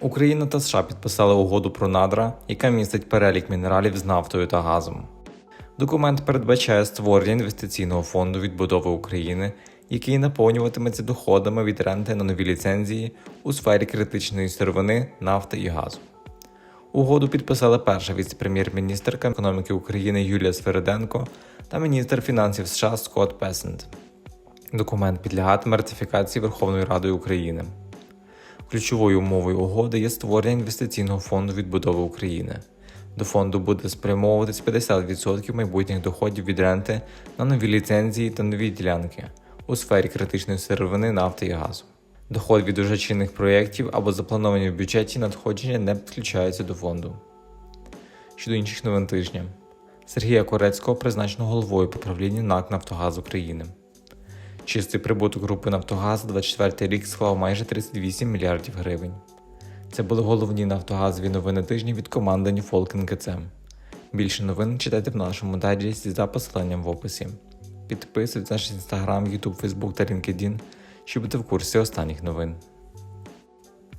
Україна та США підписали угоду про надра, яка містить перелік мінералів з нафтою та газом. Документ передбачає створення інвестиційного фонду відбудови України, який наповнюватиметься доходами від ренти на нові ліцензії у сфері критичної сировини, нафти і газу. Угоду підписали перша віце-прем'єр-міністерка економіки України Юлія Свериденко та міністр фінансів США Скотт Песент. Документ підлягатиме ратифікації Верховною Радою України. Ключовою умовою угоди є створення інвестиційного фонду відбудови України. До фонду буде спрямовуватись 50% майбутніх доходів від ренти на нові ліцензії та нові ділянки у сфері критичної сировини, нафти і газу. Доход від уже чинних проєктів або заплановані в бюджеті надходження не підключаються до фонду. Щодо інших новин тижня, Сергія Корецького призначено головою правління НАК Нафтогаз України. Чистий прибуток групи Нафтогаз 24 рік склав майже 38 мільярдів гривень. Це були головні нафтогазові новини тижня від команди Ньюфолк НКЦ. Більше новин читайте в нашому дайджесті за посиланням в описі. Підписуйтесь на наш інстаграм, Ютуб, Фейсбук та LinkedIn, щоб бути в курсі останніх новин.